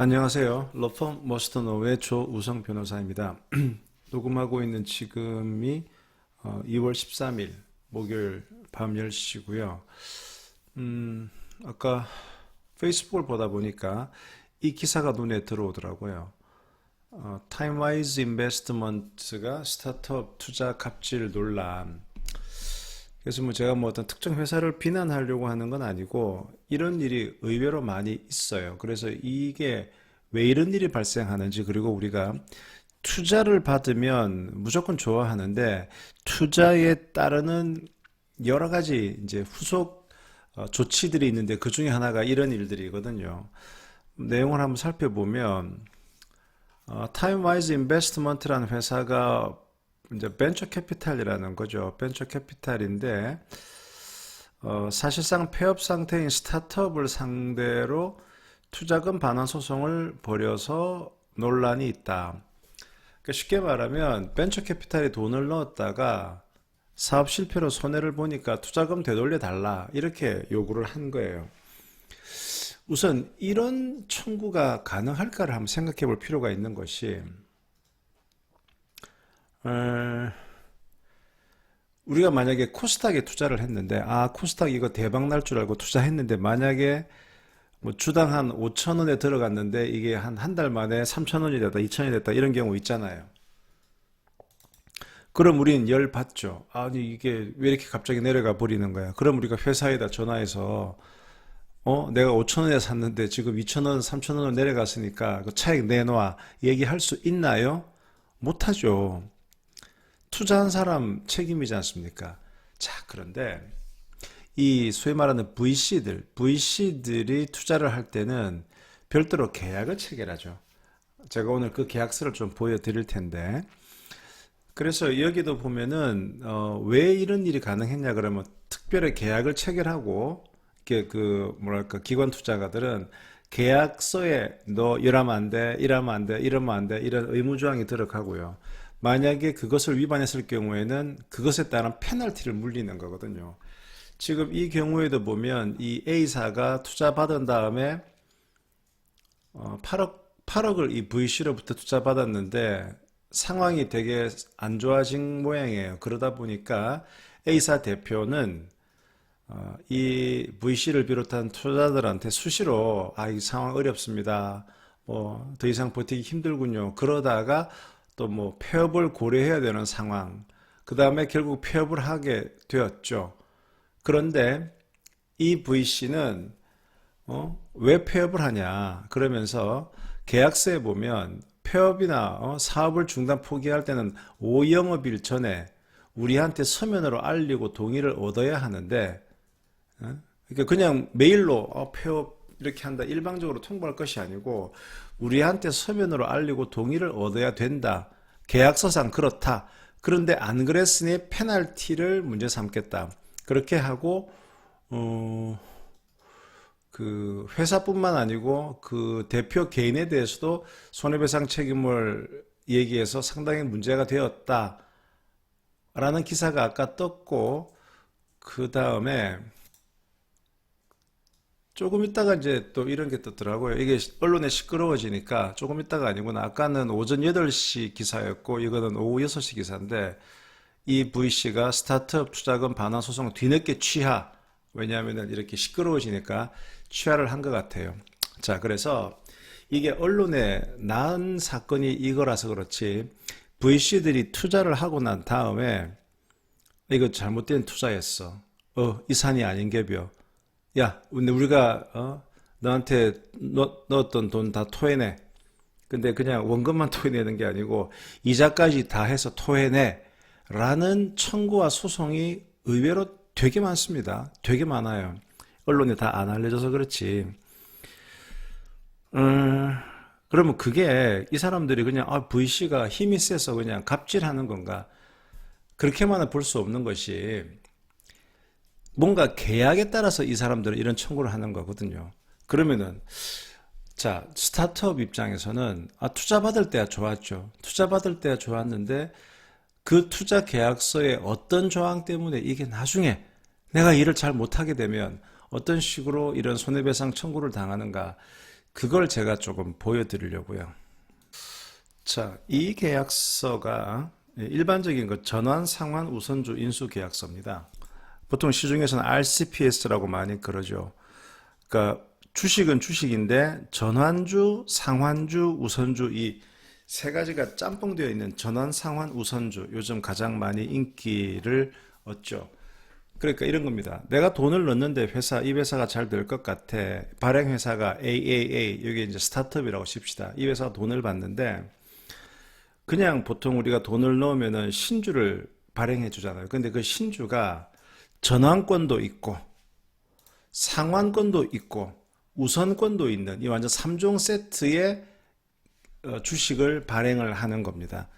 안녕하세요. 러펌 머스터 노의 조우성 변호사입니다. 녹음하고 있는 지금이 어, 2월 13일 목요일 밤 10시고요. 음, 아까 페이스북을 보다 보니까 이 기사가 눈에 들어오더라고요. 어, 타임와이즈 인베스트먼트가 스타트업 투자 갑질 논란. 그래서 뭐 제가 뭐 어떤 특정 회사를 비난하려고 하는 건 아니고 이런 일이 의외로 많이 있어요. 그래서 이게 왜 이런 일이 발생하는지 그리고 우리가 투자를 받으면 무조건 좋아하는데 투자에 따르는 여러 가지 이제 후속 어, 조치들이 있는데 그 중에 하나가 이런 일들이거든요. 내용을 한번 살펴보면 어, 타임와이즈 인베스트먼트라는 회사가 이제 벤처 캐피탈이라는 거죠. 벤처 캐피탈인데 어, 사실상 폐업 상태인 스타트업을 상대로 투자금 반환 소송을 벌여서 논란이 있다. 그러니까 쉽게 말하면 벤처 캐피탈에 돈을 넣었다가 사업 실패로 손해를 보니까 투자금 되돌려 달라 이렇게 요구를 한 거예요. 우선 이런 청구가 가능할까를 한번 생각해 볼 필요가 있는 것이 어, 우리가 만약에 코스닥에 투자를 했는데 아 코스닥 이거 대박 날 줄 알고 투자했는데 만약에 뭐 주당 한 5천 원에 들어갔는데 이게 한 한 달 만에 3천 원이 됐다 2천 원이 됐다 이런 경우 있잖아요. 그럼 우린 열 받죠. 아니 이게 왜 이렇게 갑자기 내려가 버리는 거야? 그럼 우리가 회사에다 전화해서 어 내가 5천 원에 샀는데 지금 2천 원, 3천 원으로 내려갔으니까 그 차익 내놔 얘기할 수 있나요? 못하죠. 투자한 사람 책임이지 않습니까? 자, 그런데 이 소위 말하는 VC들, VC들이 투자를 할 때는 별도로 계약을 체결하죠. 제가 오늘 그 계약서를 좀 보여드릴 텐데. 그래서 여기도 보면은 어, 왜 이런 일이 가능했냐 그러면 특별히 계약을 체결하고 그 뭐랄까 기관 투자가들은 계약서에 너 이러면 안 돼, 이러면 안 돼, 이러면 안 돼, 이런 의무 조항이 들어가고요. 만약에 그것을 위반했을 경우에는 그것에 따른 페널티를 물리는 거거든요. 지금 이 경우에도 보면 이 A사가 투자 받은 다음에 어, 8억 8억을 이 VC로부터 투자 받았는데 상황이 되게 안 좋아진 모양이에요. 그러다 보니까 A사 대표는 어, 이 VC를 비롯한 투자자들한테 수시로 아, 이 상황 어렵습니다. 뭐 더 이상 버티기 힘들군요. 그러다가 또 뭐 폐업을 고려해야 되는 상황. 그 다음에 결국 폐업을 하게 되었죠. 그런데 이 VC는 어, 왜 폐업을 하냐? 그러면서 계약서에 보면 폐업이나 어, 사업을 중단 포기할 때는 5영업일 전에 우리한테 서면으로 알리고 동의를 얻어야 하는데 어? 그러니까 그냥 메일로 어, 폐업 이렇게 한다 일방적으로 통보할 것이 아니고 우리한테 서면으로 알리고 동의를 얻어야 된다. 계약서상 그렇다. 그런데 안 그랬으니 페널티를 문제 삼겠다. 그렇게 하고 어, 그 회사뿐만 아니고 그 대표 개인에 대해서도 손해배상 책임을 얘기해서 상당히 문제가 되었다. 라는 기사가 아까 떴고 그 다음에 조금 있다가 이제 또 이런 게 떴더라고요. 이게 언론에 시끄러워지니까 조금 있다가 아니구나. 아까는 오전 8시 기사였고 이거는 오후 6시 기사인데 이 VC가 스타트업 투자금 반환 소송 뒤늦게 취하. 왜냐하면 이렇게 시끄러워지니까 취하를 한 것 같아요. 자, 그래서 이게 언론에 난 사건이 이거라서 그렇지 VC들이 투자를 하고 난 다음에 이거 잘못된 투자였어. 어, 이 산이 아닌 게벼. 야, 근데 우리가 어, 너한테 넣, 넣었던 돈 다 토해내. 근데 그냥 원금만 토해내는 게 아니고 이자까지 다 해서 토해내. 라는 청구와 소송이 의외로 되게 많습니다. 되게 많아요. 언론에 다 안 알려져서 그렇지. 음, 그러면 그게 이 사람들이 그냥 아, VC가 힘이 세서 그냥 갑질하는 건가? 그렇게만은 볼 수 없는 것이 뭔가 계약에 따라서 이 사람들은 이런 청구를 하는 거거든요. 그러면은 자 스타트업 입장에서는 아 투자 받을 때야 좋았죠. 투자 받을 때야 좋았는데 그 투자 계약서의 어떤 조항 때문에 이게 나중에 내가 일을 잘 못하게 되면 어떤 식으로 이런 손해배상 청구를 당하는가 그걸 제가 조금 보여드리려고요. 자, 이 계약서가 일반적인 것 전환 상환 우선주 인수 계약서입니다. 보통 시중에서는 RCPS라고 많이 그러죠. 그러니까 주식은 주식인데 전환주, 상환주, 우선주 이 세 가지가 짬뽕되어 있는 전환, 상환, 우선주 요즘 가장 많이 인기를 얻죠. 그러니까 이런 겁니다. 내가 돈을 넣는데 회사, 이 회사가 잘 될 것 같아. 발행 회사가 AAA, 여기 이제 스타트업이라고 칩시다. 이 회사가 돈을 받는데 그냥 보통 우리가 돈을 넣으면은 신주를 발행해 주잖아요. 근데 그 신주가 전환권도 있고 상환권도 있고 우선권도 있는 이 완전 3종 세트의 어, 주식을 발행을 하는 겁니다.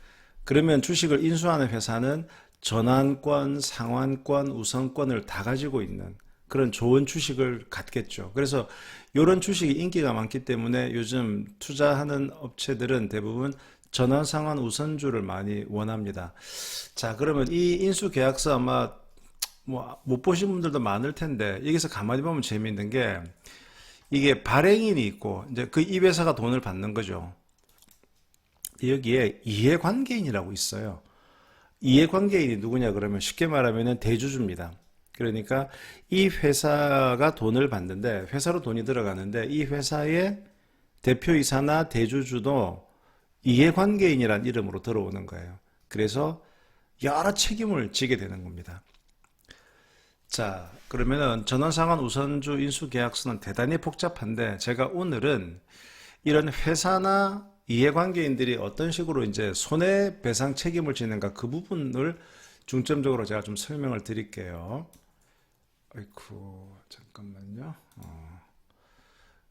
그러면 주식을 인수하는 회사는 전환권, 상환권, 우선권을 다 가지고 있는 그런 좋은 주식을 갖겠죠. 그래서 이런 주식이 인기가 많기 때문에 요즘 투자하는 업체들은 대부분 전환, 상환, 우선주를 많이 원합니다. 자, 그러면 이 인수 계약서 아마 뭐 못 보신 분들도 많을 텐데 여기서 가만히 보면 재미있는 게 이게 발행인이 있고 이제 그이 회사가 돈을 받는 거죠. 여기에 이해관계인이라고 있어요. 이해관계인이 누구냐 그러면 쉽게 말하면 대주주입니다. 그러니까 이 회사가 돈을 받는데 회사로 돈이 들어가는데 이 회사의 대표이사나 대주주도 이해관계인이란 이름으로 들어오는 거예요. 그래서 여러 책임을 지게 되는 겁니다. 자, 그러면은 전원상환 우선주 인수 계약서는 대단히 복잡한데 제가 오늘은 이런 회사나 이해관계인들이 어떤 식으로 이제 손해배상 책임을 지는가 그 부분을 중점적으로 제가 좀 설명을 드릴게요. 아이쿠, 잠깐만요. 어.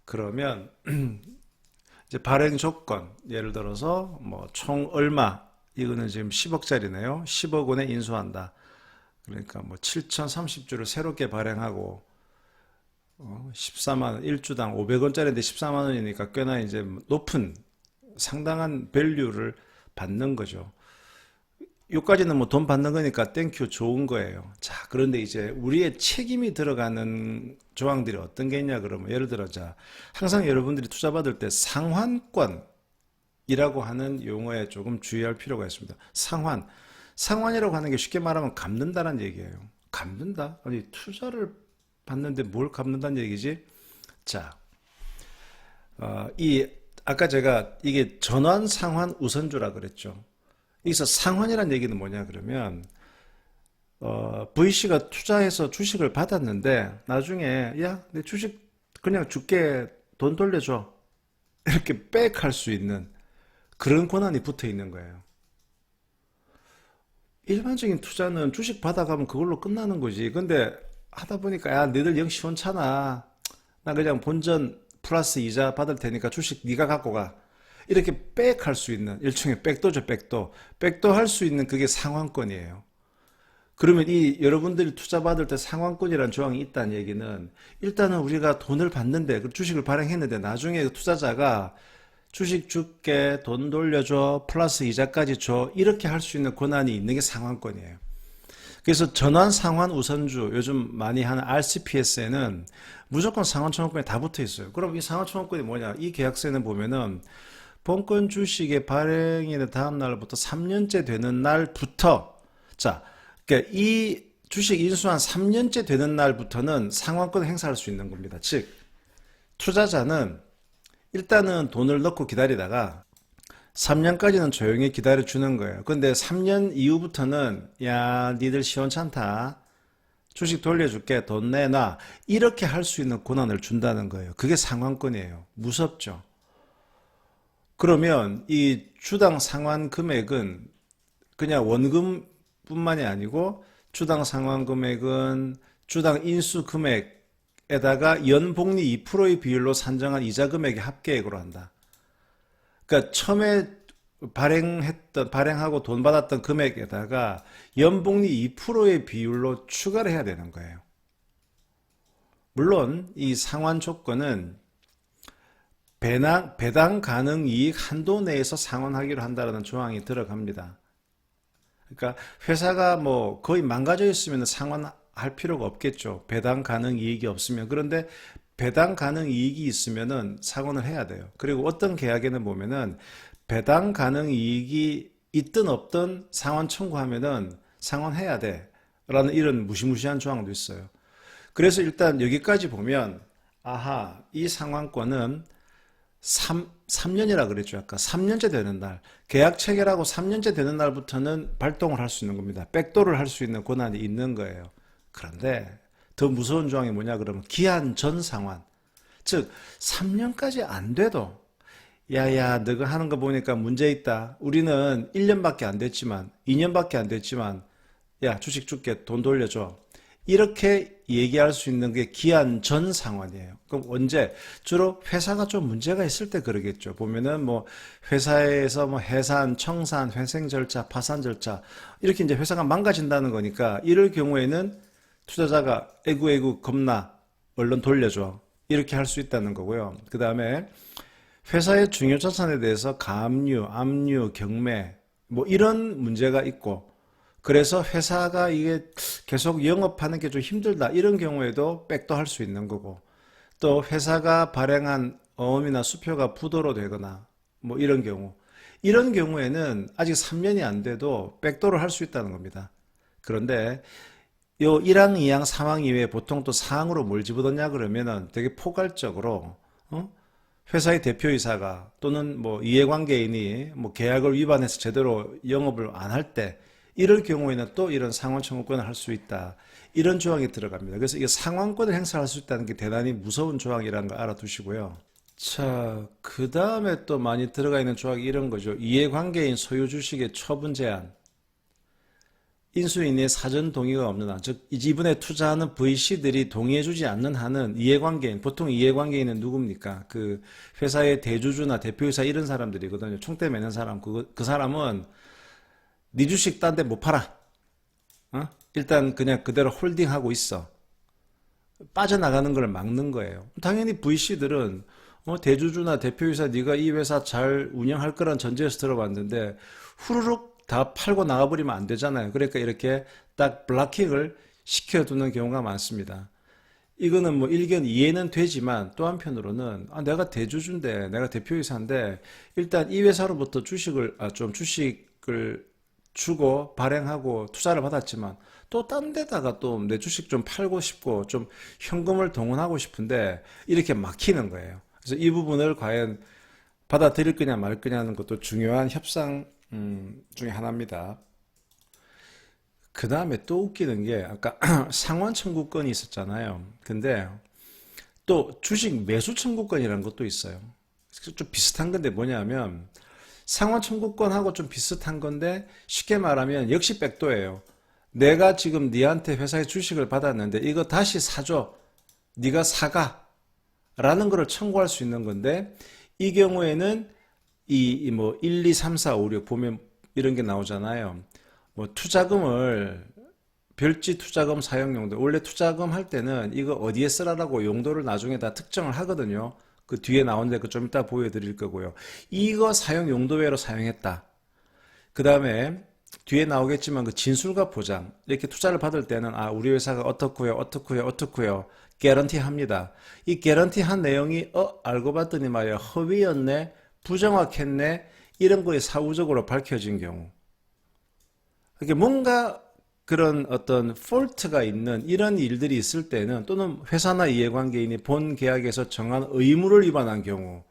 그러면 이제 발행 조건, 예를 들어서 뭐 총 얼마, 이거는 지금 10억짜리네요. 10억 원에 인수한다. 그러니까 뭐 7,030주를 새롭게 발행하고 어, 14만 원, 1주당 500원짜리인데 14만 원이니까 꽤나 이제 높은 상당한 밸류를 받는 거죠. 요까지는 뭐 돈 받는 거니까 땡큐 좋은 거예요. 자, 그런데 이제 우리의 책임이 들어가는 조항들이 어떤 게 있냐 그러면 예를 들어 자, 항상 여러분들이 투자 받을 때 상환권이라고 하는 용어에 조금 주의할 필요가 있습니다. 상환. 상환이라고 하는 게 쉽게 말하면 갚는다는 얘기예요. 갚는다? 아니, 투자를 받는데 뭘 갚는다는 얘기지? 자, 어, 이 아까 제가 이게 전환, 상환, 우선주라 그랬죠. 여기서 상환이란 얘기는 뭐냐 그러면 어, V씨가 투자해서 주식을 받았는데 나중에 야, 내 주식 그냥 줄게 돈 돌려줘 이렇게 백할 수 있는 그런 권한이 붙어 있는 거예요. 일반적인 투자는 주식 받아가면 그걸로 끝나는 거지. 근데 하다 보니까 야, 너희들 영 시원찮아. 나 그냥 본전 플러스 이자 받을 테니까 주식 네가 갖고 가. 이렇게 백할 수 있는 일종의 백도죠, 백도. 백도 할 수 있는 그게 상환권이에요. 그러면 이 여러분들이 투자 받을 때 상환권이라는 조항이 있다는 얘기는 일단은 우리가 돈을 받는데 그 주식을 발행했는데 나중에 그 투자자가 주식 줄게 돈 돌려줘 플러스 이자까지 줘 이렇게 할 수 있는 권한이 있는 게 상환권이에요. 그래서 전환 상환 우선주 요즘 많이 하는 RCPS에는 무조건 상환 청구권이 다 붙어 있어요. 그럼 이 상환 청구권이 뭐냐? 이 계약서에는 보면은 본권 주식의 발행이 된 다음 날부터 3년째 되는 날부터 자, 그러니까 이 주식 인수한 3년째 되는 날부터는 상환권 행사할 수 있는 겁니다. 즉 투자자는 일단은 돈을 넣고 기다리다가 3년까지는 조용히 기다려 주는 거예요. 근데 3년 이후부터는 야, 니들 시원찮다. 주식 돌려줄게. 돈 내놔. 이렇게 할 수 있는 권한을 준다는 거예요. 그게 상환권이에요. 무섭죠. 그러면 이 주당 상환 금액은 그냥 원금뿐만이 아니고 주당 상환 금액은 주당 인수 금액 에다가 연복리 2%의 비율로 산정한 이자 금액의 합계액으로 한다. 그러니까 처음에 발행했던 발행하고 돈 받았던 금액에다가 연복리 2%의 비율로 추가를 해야 되는 거예요. 물론 이 상환 조건은 배당, 배당 가능 이익 한도 내에서 상환하기로 한다는 조항이 들어갑니다. 그러니까 회사가 뭐 거의 망가져 있으면 상환 할 필요가 없겠죠. 배당 가능 이익이 없으면. 그런데 배당 가능 이익이 있으면은 상환을 해야 돼요. 그리고 어떤 계약에는 보면은 배당 가능 이익이 있든 없든 상환 청구하면은 상환해야 돼. 라는 이런 무시무시한 조항도 있어요. 그래서 일단 여기까지 보면 아하, 이 상환권은 3, 삼년이라 그랬죠. 아까 3년째 되는 날. 계약 체결하고 3년째 되는 날부터는 발동을 할 수 있는 겁니다. 백도를 할 수 있는 권한이 있는 거예요. 그런데 더 무서운 조항이 뭐냐 그러면 기한 전 상환. 즉 3년까지 안 돼도 야야 너가 하는 거 보니까 문제 있다. 우리는 1년밖에 안 됐지만 2년밖에 안 됐지만 야 주식 줄게 돈 돌려줘. 이렇게 얘기할 수 있는 게 기한 전 상환이에요. 그럼 언제? 주로 회사가 좀 문제가 있을 때 그러겠죠. 보면은 뭐 회사에서 뭐 해산, 청산, 회생 절차, 파산 절차 이렇게 이제 회사가 망가진다는 거니까 이럴 경우에는 투자자가 에구 에구 겁나 얼른 돌려줘 이렇게 할 수 있다는 거고요. 그 다음에 회사의 중요 자산에 대해서 가압류, 압류, 경매 뭐 이런 문제가 있고 그래서 회사가 이게 계속 영업하는 게 좀 힘들다 이런 경우에도 백도 할 수 있는 거고 또 회사가 발행한 어음이나 수표가 부도로 되거나 뭐 이런 경우 이런 경우에는 아직 3년이 안 돼도 백도를 할 수 있다는 겁니다. 그런데 요 1항, 2항, 3항 이외에 보통 또 사항으로 뭘 집어넣냐 그러면은 되게 포괄적으로 어? 회사의 대표이사가 또는 뭐 이해관계인이 뭐 계약을 위반해서 제대로 영업을 안 할 때 이럴 경우에는 또 이런 상환 청구권을 할 수 있다. 이런 조항이 들어갑니다. 그래서 이 상환권을 행사할 수 있다는 게 대단히 무서운 조항이라는 거 알아두시고요. 자, 그 다음에 또 많이 들어가 있는 조항이 이런 거죠. 이해관계인 소유 주식의 처분 제한. 인수인의 사전 동의가 없는 한, 즉, 이 지분에 투자하는 VC들이 동의해주지 않는 한은 이해관계인, 보통 이해관계인은 누굽니까? 그 회사의 대주주나 대표이사 이런 사람들이거든요. 총대 매는 사람. 그, 그 사람은 네 주식 딴 데 못 팔아. 어? 일단 그냥 그대로 홀딩하고 있어. 빠져나가는 걸 막는 거예요. 당연히 VC들은 어, 대주주나 대표이사 네가 이 회사 잘 운영할 거란 전제에서 들어봤는데 후루룩 다 팔고 나가버리면 안 되잖아요. 그러니까 이렇게 딱 블락킹을 시켜두는 경우가 많습니다. 이거는 뭐 일견 이해는 되지만 또 한편으로는 아, 내가 대주주인데 내가 대표이사인데 일단 이 회사로부터 주식을 아, 좀 주식을 주고 발행하고 투자를 받았지만 또 딴 데다가 또 내 주식 좀 팔고 싶고 좀 현금을 동원하고 싶은데 이렇게 막히는 거예요. 그래서 이 부분을 과연 받아들일 거냐 말 거냐는 것도 중요한 협상 음, 중에 하나입니다. 그 다음에 또 웃기는 게 아까 상환 청구권이 있었잖아요. 근데 또 주식 매수 청구권이라는 것도 있어요. 좀 비슷한 건데 뭐냐면 상환 청구권하고 좀 비슷한 건데 쉽게 말하면 역시 백도예요. 내가 지금 네한테 회사에 주식을 받았는데 이거 다시 사줘. 네가 사가. 라는 거를 청구할 수 있는 건데 이 경우에는 이 뭐 1, 2, 3, 4, 5, 6 보면 이런 게 나오잖아요. 뭐 투자금을 별지 투자금 사용 용도 원래 투자금 할 때는 이거 어디에 쓰라라고 용도를 나중에 다 특정을 하거든요. 그 뒤에 나오는데 그 좀 이따 보여드릴 거고요. 이거 사용 용도 외로 사용했다. 그 다음에 뒤에 나오겠지만 그 진술과 보장 이렇게 투자를 받을 때는 아 우리 회사가 어떻고요 어떻고요 어떻고요 개런티 합니다. 이 개런티 한 내용이 어 알고 봤더니 말이야 허위였네 부정확했네. 이런 거에 사후적으로 밝혀진 경우. 이게 뭔가 그런 어떤 폴트가 있는 이런 일들이 있을 때는 또는 회사나 이해관계인이 본 계약에서 정한 의무를 위반한 경우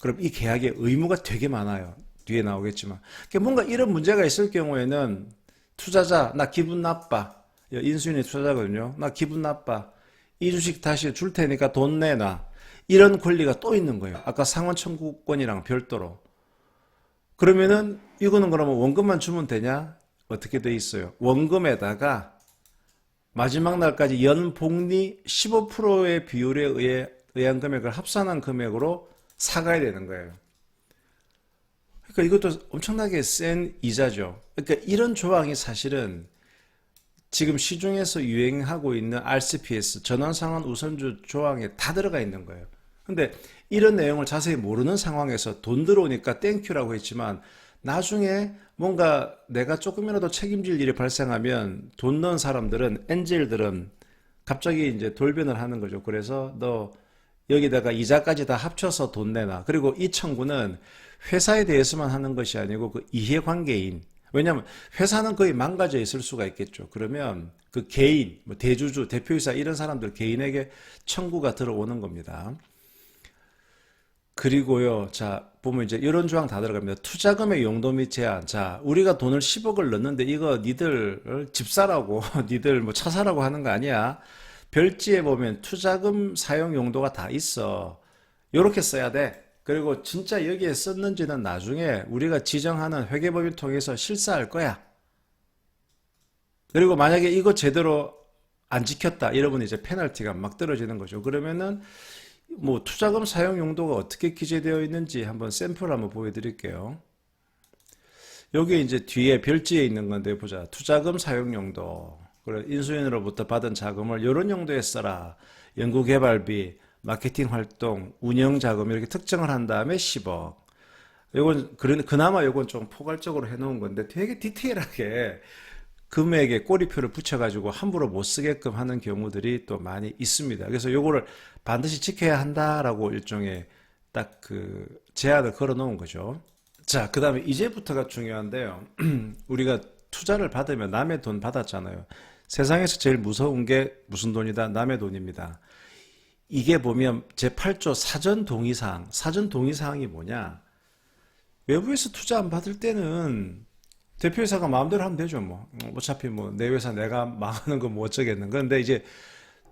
그럼 이 계약에 의무가 되게 많아요. 뒤에 나오겠지만. 그러니까 뭔가 이런 문제가 있을 경우에는 투자자 나 기분 나빠. 인수인이 투자자거든요. 나 기분 나빠. 이 주식 다시 줄 테니까 돈 내놔 이런 권리가 또 있는 거예요. 아까 상환 청구권이랑 별도로 그러면은 이거는 그러면 원금만 주면 되냐? 어떻게 돼 있어요? 원금에다가 마지막 날까지 연 복리 15%의 비율에 의해 의한 금액을 합산한 금액으로 사가야 되는 거예요. 그러니까 이것도 엄청나게 센 이자죠. 그러니까 이런 조항이 사실은 지금 시중에서 유행하고 있는 RCPS 전환상환 우선주 조항에 다 들어가 있는 거예요. 근데 이런 내용을 자세히 모르는 상황에서 돈 들어오니까 땡큐라고 했지만 나중에 뭔가 내가 조금이라도 책임질 일이 발생하면 돈 넣은 사람들은 엔젤들은 갑자기 이제 돌변을 하는 거죠. 그래서 너 여기다가 이자까지 다 합쳐서 돈 내놔. 그리고 이 청구는 회사에 대해서만 하는 것이 아니고 그 이해관계인. 왜냐하면 회사는 거의 망가져 있을 수가 있겠죠. 그러면 그 개인, 뭐 대주주, 대표이사 이런 사람들 개인에게 청구가 들어오는 겁니다. 그리고요, 자, 보면 이제 이런 조항 다 들어갑니다. 투자금의 용도 및 제한. 자, 우리가 돈을 10억을 넣는데 이거 니들 집 사라고, 니들 뭐 차 사라고 하는 거 아니야? 별지에 보면 투자금 사용 용도가 다 있어. 요렇게 써야 돼. 그리고 진짜 여기에 썼는지는 나중에 우리가 지정하는 회계법인 통해서 실사할 거야. 그리고 만약에 이거 제대로 안 지켰다. 이러면 이제 페널티가 막 떨어지는 거죠. 그러면은 뭐 투자금 사용 용도가 어떻게 기재되어 있는지 한번 샘플 한번 보여드릴게요. 여기 이제 뒤에 별지에 있는 건데 보자. 투자금 사용 용도. 그래 인수인으로부터 받은 자금을 이런 용도에 써라. 연구개발비, 마케팅 활동, 운영 자금 이렇게 특정을 한 다음에 10억. 이건 그런 그나마 이건 좀 포괄적으로 해놓은 건데 되게 디테일하게 금액에 꼬리표를 붙여가지고 함부로 못 쓰게끔 하는 경우들이 또 많이 있습니다. 그래서 요거를 반드시 지켜야 한다라고 일종의 딱 그 제한을 걸어 놓은 거죠. 자, 그 다음에 이제부터가 중요한데요. 우리가 투자를 받으면 남의 돈 받았잖아요. 세상에서 제일 무서운 게 무슨 돈이다? 남의 돈입니다. 이게 보면 제8조 사전 동의사항, 사전 동의사항이 뭐냐? 외부에서 투자 안 받을 때는 대표이사가 마음대로 하면 되죠, 뭐. 어차피 뭐, 내 회사 내가 망하는 거 뭐 어쩌겠는. 그런데 이제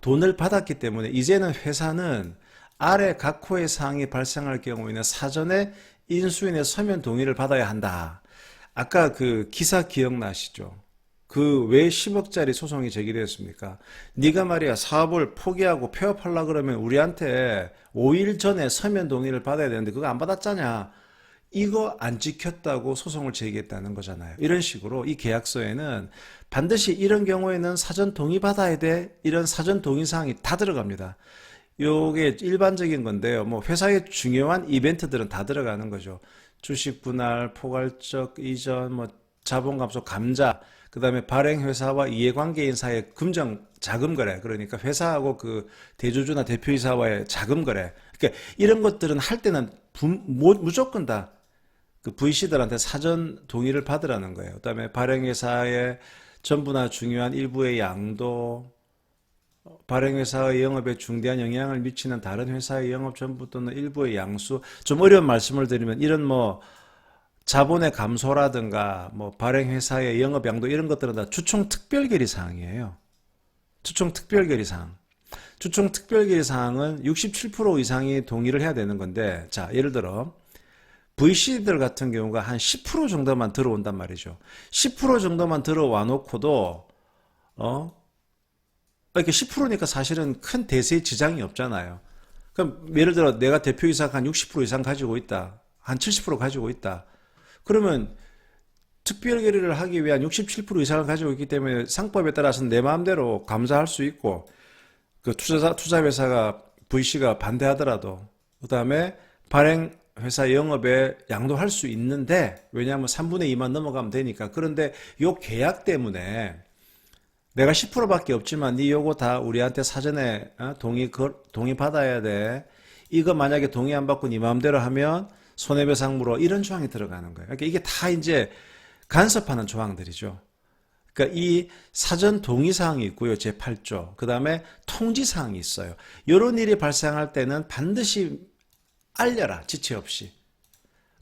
돈을 받았기 때문에 이제는 회사는 아래 각 호의 사항이 발생할 경우에는 사전에 인수인의 서면 동의를 받아야 한다. 아까 그 기사 기억나시죠? 그 왜 10억짜리 소송이 제기되었습니까? 네가 말이야 사업을 포기하고 폐업하려 그러면 우리한테 5일 전에 서면 동의를 받아야 되는데 그거 안 받았잖냐? 이거 안 지켰다고 소송을 제기했다는 거잖아요. 이런 식으로 이 계약서에는 반드시 이런 경우에는 사전 동의 받아야 돼. 이런 사전 동의 사항이 다 들어갑니다. 요게 일반적인 건데요. 뭐 회사의 중요한 이벤트들은 다 들어가는 거죠. 주식 분할, 포괄적 이전, 뭐 자본 감소 감자, 그다음에 발행 회사와 이해관계인 사이의 금전 자금 거래. 그러니까 회사하고 그 대주주나 대표이사와의 자금 거래. 그러니까 이런 것들은 할 때는 무조건 다 그 VC들한테 사전 동의를 받으라는 거예요. 그다음에 발행회사의 전부나 중요한 일부의 양도, 발행회사의 영업에 중대한 영향을 미치는 다른 회사의 영업 전부 또는 일부의 양수. 좀 어려운 말씀을 드리면 이런 뭐 자본의 감소라든가 뭐 발행회사의 영업 양도 이런 것들은 다 주총 특별결의 사항이에요. 주총 특별결의 사항. 주총 특별결의 사항은 67% 이상이 동의를 해야 되는 건데, 자, 예를 들어, VC들 같은 경우가 한 10% 정도만 들어온단 말이죠. 10% 정도만 들어와 놓고도, 어, 이렇게 10%니까 사실은 큰 대세에 지장이 없잖아요. 그럼 예를 들어 내가 대표이사가 한60% 이상 가지고 있다. 한 70% 가지고 있다. 그러면 특별 결의를 하기 위한 67% 이상을 가지고 있기 때문에 상법에 따라서는 내 마음대로 감사할 수 있고 그 투자 투자 회사가 VC가 반대하더라도 그다음에 발행 회사 영업에 양도할 수 있는데 왜냐하면 3분의 2만 넘어가면 되니까 그런데 요 계약 때문에 내가 10%밖에 없지만 네 요거 다 우리한테 사전에 어? 동의 걸- 동의 받아야 돼. 이거 만약에 동의 안 받고 네 마음대로 하면 손해배상무로 이런 조항이 들어가는 거예요. 그러니까 이게 다 이제 간섭하는 조항들이죠. 그러니까 이 사전 동의 사항이 있고요. 제 8조. 그다음에 통지 사항이 있어요. 이런 일이 발생할 때는 반드시 알려라. 지체 없이.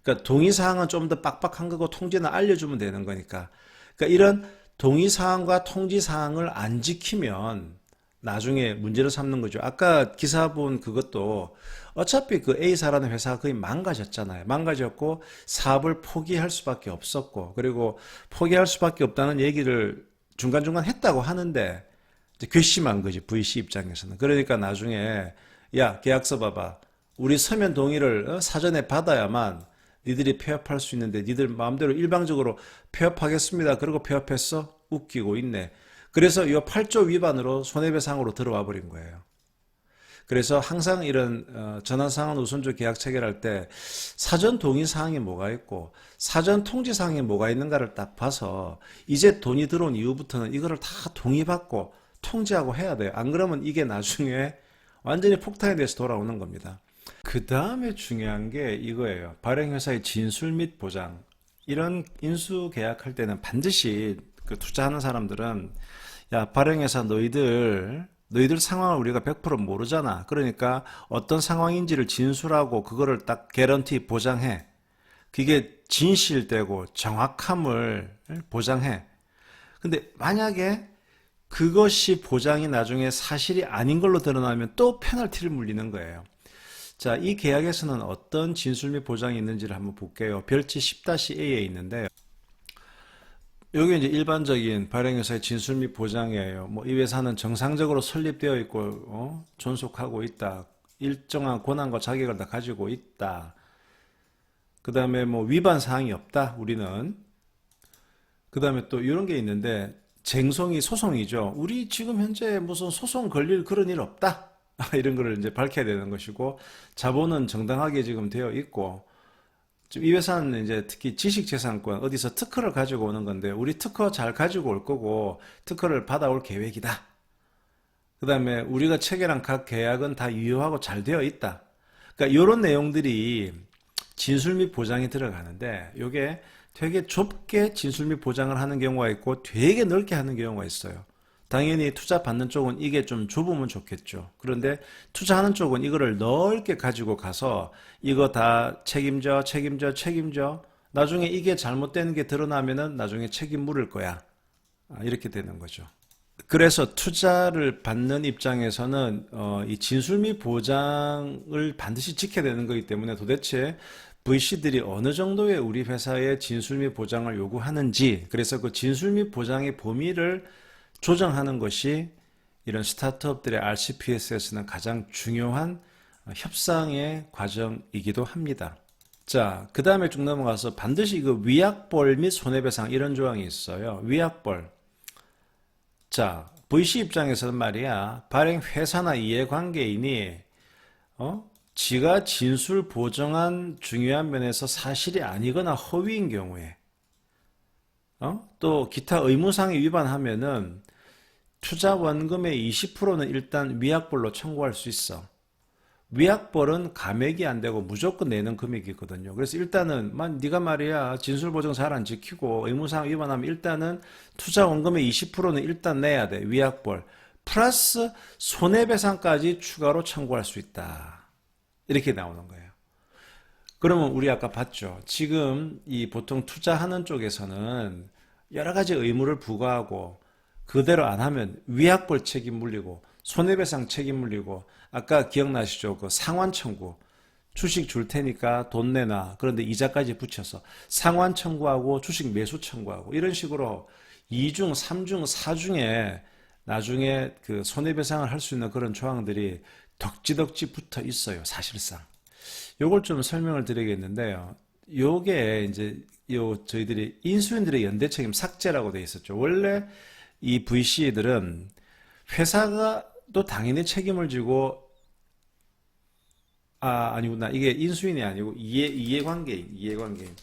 그러니까 동의 사항은 좀 더 빡빡한 거고 통지는 알려주면 되는 거니까. 그러니까 이런 동의 사항과 통지 사항을 안 지키면 나중에 문제를 삼는 거죠. 아까 기사 본 그것도 어차피 그 A사라는 회사가 거의 망가졌잖아요. 망가졌고 사업을 포기할 수밖에 없었고 그리고 포기할 수밖에 없다는 얘기를 중간중간 했다고 하는데 괘씸한 거지 VC 입장에서는. 그러니까 나중에 야 계약서 봐봐. 우리 서면 동의를 어, 사전에 받아야만 니들이 폐업할 수 있는데 니들 마음대로 일방적으로 폐업하겠습니다. 그러고 폐업했어? 웃기고 있네. 그래서 이 8조 위반으로 손해배상으로 들어와 버린 거예요. 그래서 항상 이런 어, 전환상환 우선조 계약 체결할 때 사전 동의 사항이 뭐가 있고 사전 통지 사항이 뭐가 있는가를 딱 봐서 이제 돈이 들어온 이후부터는 이거를 다 동의받고 통지하고 해야 돼요. 안 그러면 이게 나중에 완전히 폭탄에 대해서 돌아오는 겁니다. 그 다음에 중요한 게 이거예요. 발행회사의 진술 및 보장. 이런 인수 계약할 때는 반드시 그 투자하는 사람들은 야, 발행회사 너희들 너희들 상황을 우리가 100% 모르잖아. 그러니까 어떤 상황인지를 진술하고 그거를 딱 개런티 보장해. 그게 진실되고 정확함을 보장해. 근데 만약에 그것이 보장이 나중에 사실이 아닌 걸로 드러나면 또 페널티를 물리는 거예요. 자, 이 계약에서는 어떤 진술 및 보장이 있는지를 한번 볼게요. 별지 10-A에 있는데, 여기 이제 일반적인 발행회사의 진술 및 보장이에요. 뭐, 이 회사는 정상적으로 설립되어 있고, 어? 존속하고 있다. 일정한 권한과 자격을 다 가지고 있다. 그 다음에 뭐, 위반 사항이 없다. 우리는. 그 다음에 또 이런 게 있는데, 쟁송이 소송이죠. 우리 지금 현재 무슨 소송 걸릴 그런 일 없다. 이런 거를 이제 밝혀야 되는 것이고, 자본은 정당하게 지금 되어 있고, 이 회사는 이제 특히 지식재산권, 어디서 특허를 가지고 오는 건데, 우리 특허 잘 가지고 올 거고, 특허를 받아올 계획이다. 그 다음에 우리가 체결한 각 계약은 다 유효하고 잘 되어 있다. 그러니까 이런 내용들이 진술 및 보장이 들어가는데, 이게 되게 좁게 진술 및 보장을 하는 경우가 있고, 되게 넓게 하는 경우가 있어요. 당연히 투자 받는 쪽은 이게 좀 좁으면 좋겠죠. 그런데 투자하는 쪽은 이거를 넓게 가지고 가서 이거 다 책임져, 책임져, 책임져. 나중에 이게 잘못되는 게 드러나면은 나중에 책임 물을 거야. 아, 이렇게 되는 거죠. 그래서 투자를 받는 입장에서는 어, 이 진술 및 보장을 반드시 지켜야 되는 거기 때문에 도대체 VC들이 어느 정도의 우리 회사의 진술 및 보장을 요구하는지 그래서 그 진술 및 보장의 범위를 조정하는 것이 이런 스타트업들의 RCPS에서는 가장 중요한 협상의 과정이기도 합니다. 자, 그 다음에 쭉 넘어가서 반드시 그 위약벌 및 손해배상 이런 조항이 있어요. 위약벌. 자, VC 입장에서는 말이야, 발행 회사나 이해관계인이, 어? 지가 진술 보정한 중요한 면에서 사실이 아니거나 허위인 경우에, 어? 또 기타 의무상에 위반하면은 투자 원금의 20%는 일단 위약벌로 청구할 수 있어. 위약벌은 감액이 안 되고 무조건 내는 금액이거든요. 그래서 일단은 만 네가 말이야 진술 보정 잘안 지키고 의무사항 위반하면 일단은 투자 원금의 20%는 일단 내야 돼. 위약벌 플러스 손해배상까지 추가로 청구할 수 있다. 이렇게 나오는 거예요. 그러면 우리 아까 봤죠. 지금 이 보통 투자하는 쪽에서는 여러 가지 의무를 부과하고 그대로 안 하면 위약벌 책임 물리고 손해배상 책임 물리고 아까 기억나시죠? 그 상환 청구. 주식 줄 테니까 돈 내놔. 그런데 이자까지 붙여서 상환 청구하고 주식 매수 청구하고 이런 식으로 2중, 3중, 4중에 나중에 그 손해배상을 할 수 있는 그런 조항들이 덕지덕지 붙어 있어요 사실상. 요걸 좀 설명을 드리겠는데요. 요게 이제 요 저희들이 인수인들의 연대 책임 삭제라고 돼 있었죠. 원래 이 VC들은 회사가 또 당연히 책임을 지고 아 아니구나 이게 인수인이 아니고 이해 이해관계인 이해관계인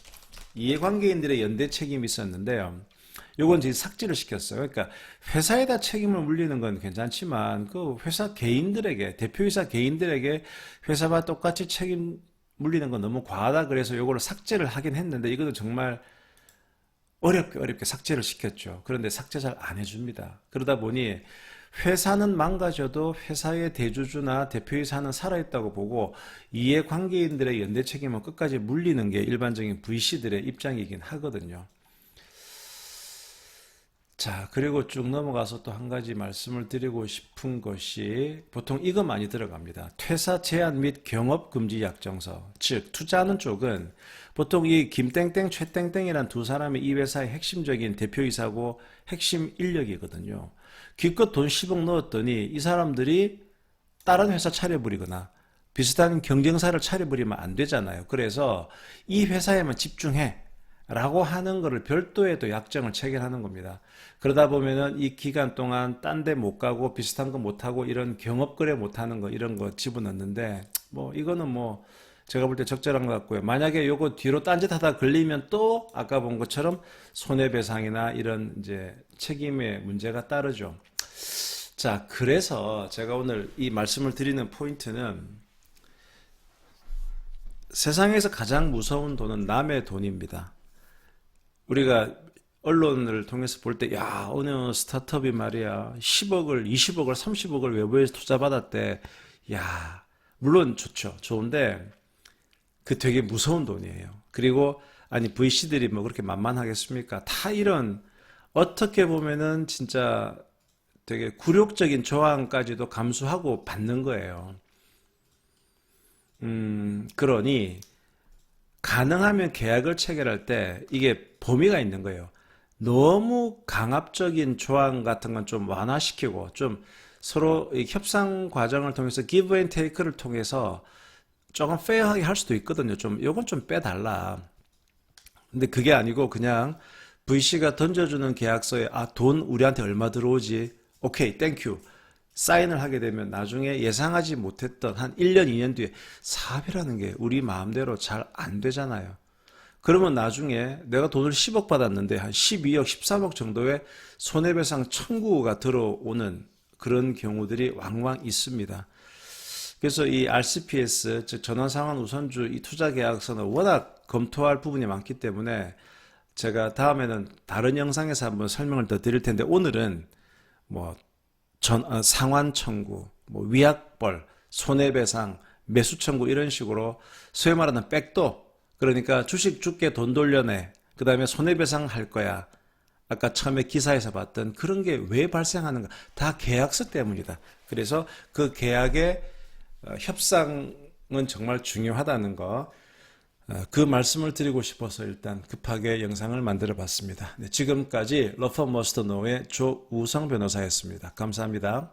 이해관계인들의 연대 책임이 있었는데요. 요건 지금 삭제를 시켰어요. 그러니까 회사에다 책임을 물리는 건 괜찮지만 그 회사 개인들에게 대표이사 개인들에게 회사와 똑같이 책임 물리는 건 너무 과하다 그래서 요거를 삭제를 하긴 했는데 이거는 정말 어렵게 어렵게 삭제를 시켰죠. 그런데 삭제 잘 안 해줍니다. 그러다 보니 회사는 망가져도 회사의 대주주나 대표이사는 살아있다고 보고 이해관계인들의 연대 책임은 끝까지 물리는 게 일반적인 VC들의 입장이긴 하거든요. 자, 그리고 쭉 넘어가서 또 한 가지 말씀을 드리고 싶은 것이 보통 이거 많이 들어갑니다. 퇴사 제한 및 경업 금지 약정서. 즉, 투자하는 쪽은 보통 이 김땡땡, 최땡땡이란 두 사람이 이 회사의 핵심적인 대표이사고 핵심 인력이거든요. 기껏 돈 10억 넣었더니 이 사람들이 다른 회사 차려버리거나 비슷한 경쟁사를 차려버리면 안 되잖아요. 그래서 이 회사에만 집중해. 라고 하는 것을 별도의 또 약정을 체결하는 겁니다. 그러다 보면은 이 기간 동안 딴 데 못 가고 비슷한 거 못 하고 이런 경업 거래 못 하는 거 이런 거 집어넣는데 뭐 이거는 뭐 제가 볼 때 적절한 것 같고요. 만약에 요거 뒤로 딴짓 하다 걸리면 또 아까 본 것처럼 손해배상이나 이런 이제 책임의 문제가 따르죠. 자, 그래서 제가 오늘 이 말씀을 드리는 포인트는 세상에서 가장 무서운 돈은 남의 돈입니다. 우리가 언론을 통해서 볼 때, 야, 어느 스타트업이 말이야, 10억을, 20억을, 30억을 외부에서 투자받았대. 야, 물론 좋죠. 좋은데, 그 되게 무서운 돈이에요. 그리고, 아니, VC들이 뭐 그렇게 만만하겠습니까? 다 이런, 어떻게 보면은 진짜 되게 굴욕적인 조항까지도 감수하고 받는 거예요. 음, 그러니, 가능하면 계약을 체결할 때 이게 범위가 있는 거예요. 너무 강압적인 조항 같은 건 좀 완화시키고 좀 서로 이 협상 과정을 통해서 기브 앤 테이크를 통해서 조금 페어하게 할 수도 있거든요. 좀 요건 좀 빼달라. 근데 그게 아니고 그냥 VC가 던져주는 계약서에 아, 돈 우리한테 얼마 들어오지? 오케이, 땡큐. 사인을 하게 되면 나중에 예상하지 못했던 한 1년, 2년 뒤에 사업이라는 게 우리 마음대로 잘 안 되잖아요. 그러면 나중에 내가 돈을 10억 받았는데 한 12억, 13억 정도의 손해배상 청구가 들어오는 그런 경우들이 왕왕 있습니다. 그래서 이 RCPS, 즉 전환 상환 우선주 이 투자 계약서는 워낙 검토할 부분이 많기 때문에 제가 다음에는 다른 영상에서 한번 설명을 더 드릴 텐데 오늘은 뭐 전, 어, 상환 청구, 뭐 위약벌, 손해배상, 매수 청구 이런 식으로 소위 말하는 백도 그러니까 주식 줄게 돈 돌려내 그 다음에 손해배상 할 거야. 아까 처음에 기사에서 봤던 그런 게 왜 발생하는가. 다 계약서 때문이다. 그래서 그 계약의 어, 협상은 정말 중요하다는 거 어, 그 말씀을 드리고 싶어서 일단 급하게 영상을 만들어 봤습니다. 네, 지금까지 러퍼 머스터 노의 조우성 변호사였습니다. 감사합니다.